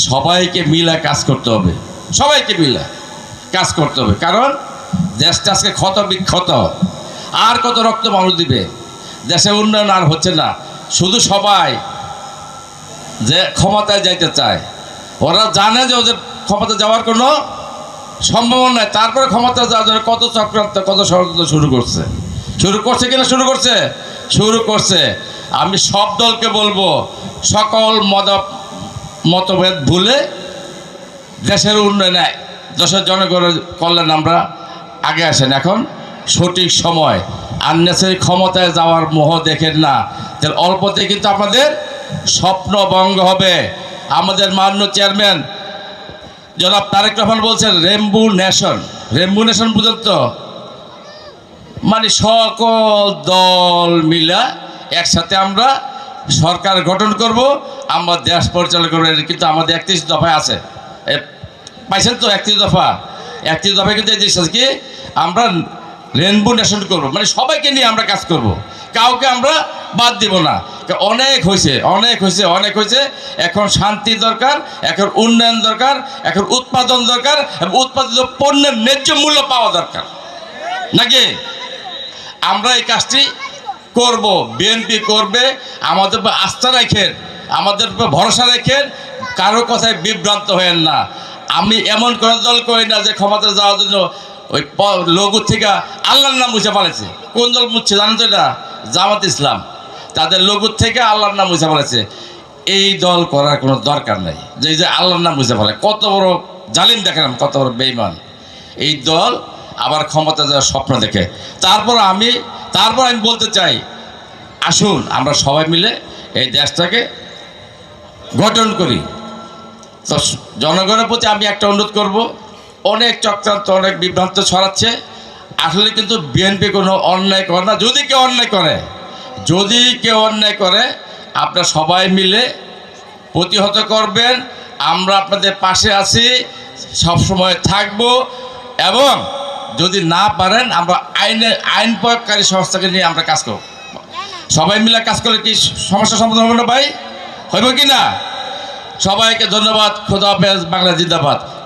সবাইকে মিলা কাজ করতে হবে। সবাইকে মিলা কাজ করতে হবে। কারণ দেশটা আজকে ক্ষত বিক্ষত আর কত রক্ত মানুষ দিবে? দেশে উন্নয়ন আর হচ্ছে না। শুধু সবাই যে ক্ষমতায় যাইতে চায়। ওরা জানে যে ওদের ক্ষমতা যাওয়ার কোনো সম্ভাবনা নাই। তারপরে ক্ষমতা যাওয়ার জন্য কত চক্রান্ত, কত ষড়যন্ত্র শুরু করছে। শুরু করছে কিনা শুরু করছে? শুরু করছে। আমি সব দলকে বলব, সকল মত মতভেদ ভুলে দেশের উন্নয়নে দেশের জনগণের কল্যাণ আমরা আগে আসেন। এখন সঠিক সময় আর আননেসারি ক্ষমতায় যাওয়ার মোহ দেখেন না। তাহলে অল্পতে কিন্তু আপনাদের স্বপ্ন ভঙ্গ হবে। আমাদের মান্য চেয়ারম্যান জনাব তারেক রহমান বলছেন, রেম্বু নেশন। রেম্বু নেশন পর্যন্ত মানে সকল দল মিলা একসাথে আমরা সরকার গঠন করব, আমরা দেশ পরিচালনা করব কিন্তু আমাদের একত্রিশ দফায় আছে। পাইছেন তো একত্রিশ দফা? একত্রিশ দফায় কিন্তু এই কি, আমরা রেনবো নেশন করব মানে সবাইকে নিয়ে আমরা কাজ করব। কাউকে আমরা বাদ দিব না। অনেক হয়েছে অনেক হয়েছে অনেক হয়েছে এখন শান্তি দরকার, এখন উন্নয়ন দরকার, এখন উৎপাদন দরকার, এবং উৎপাদিত পণ্যের ন্যায্য মূল্য পাওয়া দরকার। নাকি? আমরা এই কাজটি করব, বিএনপি করবে, আমাদের উপর আস্থা রাখেন, আমাদের উপর ভরসা রাখেন, কারও কথায় বিভ্রান্ত হয়েন না। আমি এমন কোনো দল করি না যে ক্ষমতা যাওয়ার জন্য ওই লঘু থেকে আল্লাহর নাম মুছে পালাইছে কোন দল মুছছে জানেন তো এটা? জামাত ইসলাম। তাদের লঘু থেকে আল্লাহর নাম মুছে পালাইছে এই দল করার কোনো দরকার নাই। যে যে আল্লাহর নাম মুছে পালায় কত বড় জালিম দেখেন কত বড় বেইমান এই দল আবার ক্ষমতা যাওয়ার স্বপ্ন দেখে। তারপর আমি তারপর আমি বলতে চাই, আসুন, আমরা সবাই মিলে এই দেশটাকে গঠন করি। তো জনগণের প্রতি আমি একটা অনুরোধ করব, অনেক চক্রান্ত, অনেক বিভ্রান্ত ছড়াচ্ছে। আসলে কিন্তু বিএনপি কোনো অন্যায় করে না। যদি কেউ অন্যায় করে, যদি কেউ অন্যায় করে, আপনারা সবাই মিলে প্রতিহত করবেন। আমরা আপনাদের পাশে আছি সব সময় থাকব এবং যদি না পারেন, আমরা আইনে, আইন প্রয়োগকারী সংস্থাকে নিয়ে আমরা কাজ করব। সবাই মিলে কাজ করলে কি সমস্যা সমাধান হবে না ভাই? হইব কি না? সবাইকে ধন্যবাদ। খোদা হাফেজ। বাংলা জিন্দাবাদ।